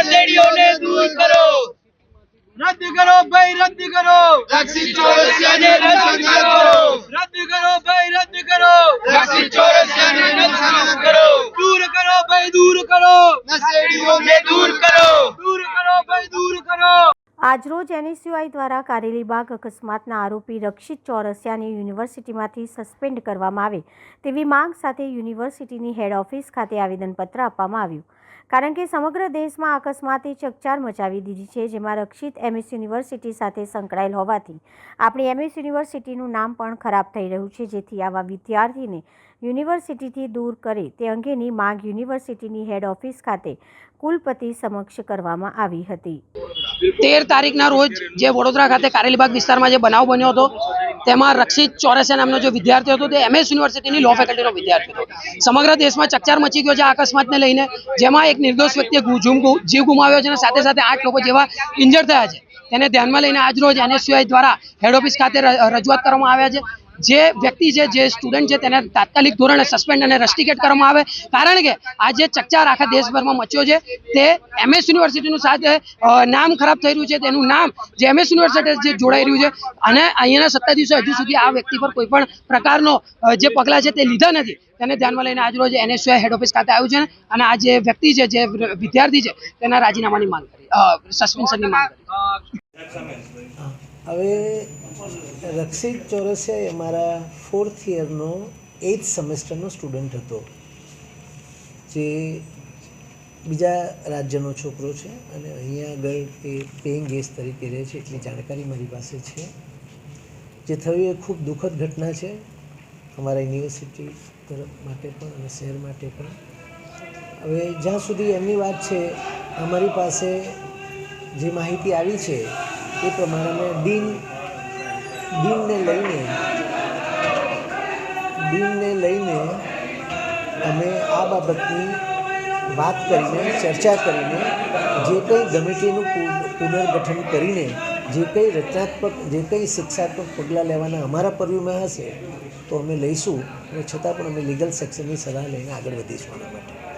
આંધળીઓને દૂર કરો. રદ કરો ભાઈ રદ કરો. લક્ષી ચોરસિયાને સંહાર કરો. રદ કરો ભાઈ રદ કરો. લક્ષી ચોરસિયાને સંહાર કરો. દૂર કરો ભાઈ દૂર કરો. નશેડીઓને દૂર કરો. દૂર કરો ભાઈ દૂર કરો. આજરોજ એનએસયુઆઈ દ્વારા કારેલીબાગ અકસ્માતના આરોપી રક્ષિત ચોરસિયાને યુનિવર્સિટીમાંથી સસ્પેન્ડ કરવામાં આવે તેવી માંગ સાથે યુનિવર્સિટીની હેડ ઓફિસ ખાતે આવેદનપત્ર આપવામાં આવ્યું. કારણ કે સમગ્ર દેશમાં અકસ્માતે ચકચાર મચાવી દીધી છે, જેમાં રક્ષિત એમએસ યુનિવર્સિટી સાથે સંકળાયેલ હોવાથી આપણી એમએસ યુનિવર્સિટીનું નામ પણ ખરાબ થઈ રહ્યું છે, જેથી આવા વિદ્યાર્થીને યુનિવર્સિટીથી દૂર કરે તે અંગેની માંગ યુનિવર્સિટીની હેડ ઓફિસ ખાતે કુલપતિ સમક્ષ કરવામાં આવી હતી. તેર તારીખના રોજ જે વડોદરા ખાતે કારેલીબાગ વિસ્તારમાં જે બનાવ બન્યો હતો તેમાં રક્ષિત ચોરસિયા નામનો જે વિદ્યાર્થી હતો તે એમએસ યુનિવર્સિટીની લો ફેકલ્ટીનો વિદ્યાર્થી હતો. સમગ્ર દેશમાં ચકચાર મચી ગયો છે આ અકસ્માતને લઈને, જેમાં એક નિર્દોષ વ્યક્તિએ જીવ ગુમાવ્યો છે અને સાથે સાથે આઠ લોકો જેવા ઇન્જર્ડ થયા છે. તેને ધ્યાનમાં લઈને આજરોજ એનએસયુઆઈ દ્વારા હેડ ઓફિસ ખાતે રજૂઆત કરવામાં આવ્યા છે. જે વ્યક્તિ છે, જે સ્ટુડન્ટ છે, તેને તાત્કાલિક ધોરણે સસ્પેન્ડ અને રસ્ટિકેટ કરવામાં આવે. કારણ કે આ જે ચકચાર આખા દેશભરમાં મચ્યો છે, તે એમએસ યુનિવર્સિટીનું સાથે નામ ખરાબ થઈ રહ્યું છે, તેનું નામ જે એમએસ યુનિવર્સિટી જે જોડાઈ રહ્યું છે, અને અહીંયાના સત્તાધીશો હજુ સુધી આ વ્યક્તિ પર કોઈ પણ પ્રકારનો જે પગલાં છે તે લીધા નથી. તેને ધ્યાનમાં લઈને આજરોજ એનએસયુઆઈ હેડ ઓફિસ ખાતે આવ્યું છે, અને આ જે વ્યક્તિ છે, જે વિદ્યાર્થી છે, તેના રાજીનામાની માંગ કરી સસ્પેન્શનની માંગ કરી. હવે રક્ષિત ચોરસિયા એ મારા ફોર્થ યરનો એઇથ સેમેસ્ટરનો સ્ટુડન્ટ હતો, જે બીજા રાજ્યનો છોકરો છે અને અહીંયા આગળ એ પેઇંગ ગેસ્ટ તરીકે રહે છે, એટલી જાણકારી મારી પાસે છે. જે થયું એ ખૂબ દુઃખદ ઘટના છે, અમારા યુનિવર્સિટી તરફ માટે પણ અને શહેર માટે પણ. હવે જ્યાં સુધી એમની વાત છે, અમારી પાસે જે માહિતી આવી છે એ પ્રમાણે અમે ડીન, ડીનને લઈને દિનને લઈને અમે આ બાબતની વાત કરીને, ચર્ચા કરીને, જે કંઈ કમિટીનું પુનર્ગઠન કરીને, જે કંઈ રચનાત્મક, જે કંઈ શિક્ષાત્મક પગલાં લેવાના અમારા પર્યુમાં હશે, તો અમે લઈશું અને છતાં પણ અમે લીગલ સેક્શનની સલાહ લઈને આગળ વધીશું આના માટે.